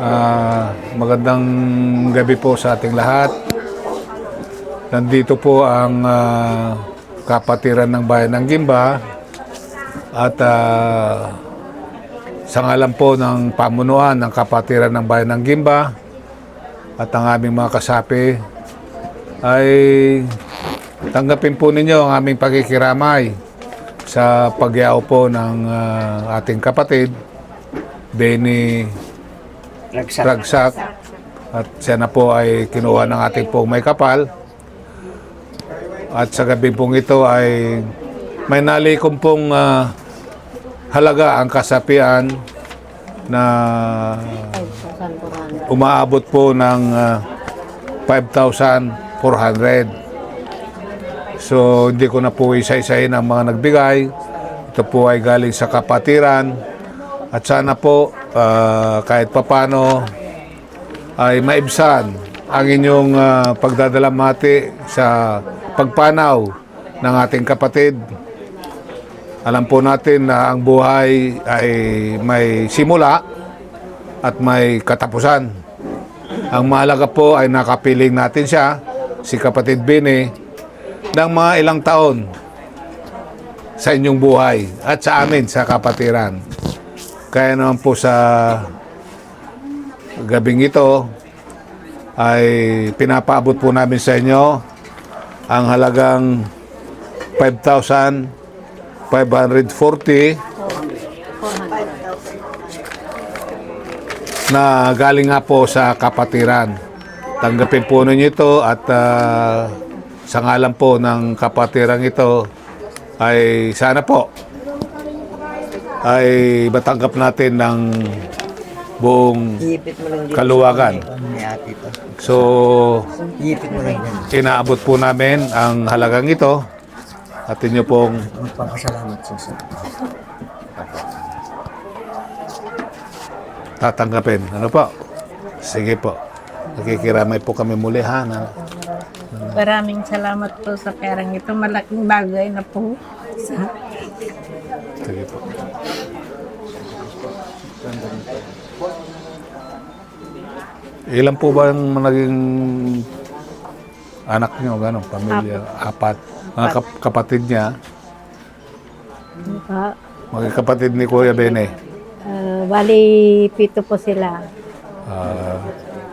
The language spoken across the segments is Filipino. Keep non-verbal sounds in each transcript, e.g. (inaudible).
Ah, magandang gabi po sa ating lahat. Nandito po ang ah, kapatiran ng bayan ng Gimba at ah, sa ngalan po ng pamunuan ng kapatiran ng bayan ng Gimba at ang aming mga kasapi ay tanggapin po ninyo ang aming pagkikiramay sa pagyaw po ng ah, ating kapatid Benny Ragsak. Ragsak. At siya na po ay kinuha ng ating pong may kapal. At sa gabi pong ito ay may nalikom pong ah, halaga ang kasapian na umaabot po ng ah, 5,400 so hindi ko na po isa-isahin ang mga nagbigay. Ito po ay galing sa kapatiran. At sana po ah, kahit papano ay maibsan ang inyong ah, pagdadalamati sa pagpanaw ng ating kapatid. Alam po natin na ang buhay ay may simula at may katapusan. Ang mahalaga po ay nakapiling natin siya, si kapatid Bini, ng mga ilang taon sa inyong buhay at sa amin sa kapatiran. Kaya naman po sa gabing ito ay pinapaabot po namin sa inyo ang halagang 5,540 na galing nga po sa kapatiran. Tanggapin po ninyo ito at ah, sa ngalan po ng kapatirang ito ay sana po ay matanggap natin ng buong. Kaluwagan. So, Ipit mo lang yan. inaabot po namin ang halagang ito at inyo pong tatanggapin. Ano po? Sige po. Nakikiramay po kami muli ha. Na, Maraming salamat po sa perang ito. Malaking bagay na po. Sa, sige po. Ilan po ba ang naging anak niyo, gano'ng pamilya? Apat. Mga kap- kapatid niya, pa, mga kapatid ni Kuya Bene. uh, bali, pito po sila. Ah,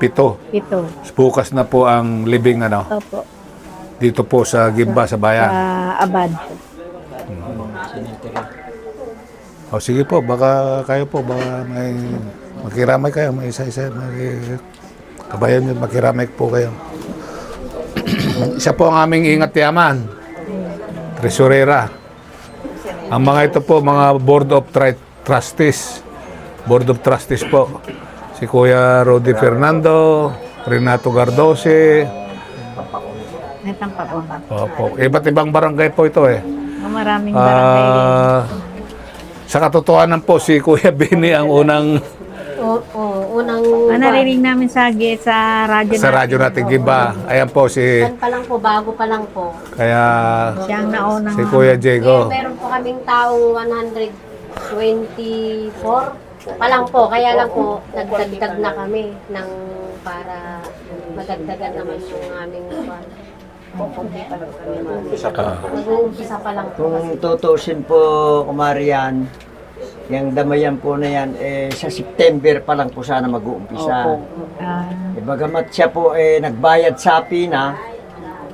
pito. Pito. Bukas na po ang libing ano, Opo. dito po sa Gimba sa Sa bayan. Abad. O sige po, baka kayo po, baka may makiramay kayo, may isa-isa, may kabayan nyo, makiramay po kayo. (clears throat) Isa po ang aming ingat yaman, tresurera. Ang mga ito po, mga board of Tri- trustees, board of trustees po. Si Kuya Rodi Fernando, Renato Gardose, Itang pa po. Opo. Iba't ibang barangay po ito eh. Maraming barangay. Ah, sa katotohanan po, si Kuya Bini ang unang Oo, oo, unang Ah, narinig namin sa, gi- sa radyo sa radyo natin Giba. Ayan po si, Yan pa lang po, bago pa lang po. kaya Siya ang naunang si Kuya Eh, Diego. meron po kaming taong 124 pa lang po. Kaya lang po, nagdagdag na kami ng para madagdagan naman yung aming kwan. Mag-uumpisa pa lang po. Kung tutusin po, kumarian, yung damayan po na yan, eh, sa September pa lang po sana mag-uumpisa. Ah, Eh, bagamat siya po eh, nagbayad sa PINA,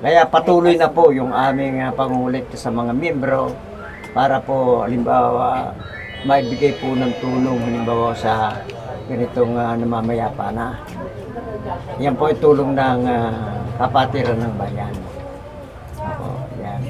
kaya patuloy na po yung aming uh, pangungulikta sa mga miyembro para po, halimbawa, maibigay po ng tulong, halimbawa sa ganitong uh, namamayapa na. Yan po ay tulong ng ah, kapatiran ng bayan. Opo, yan.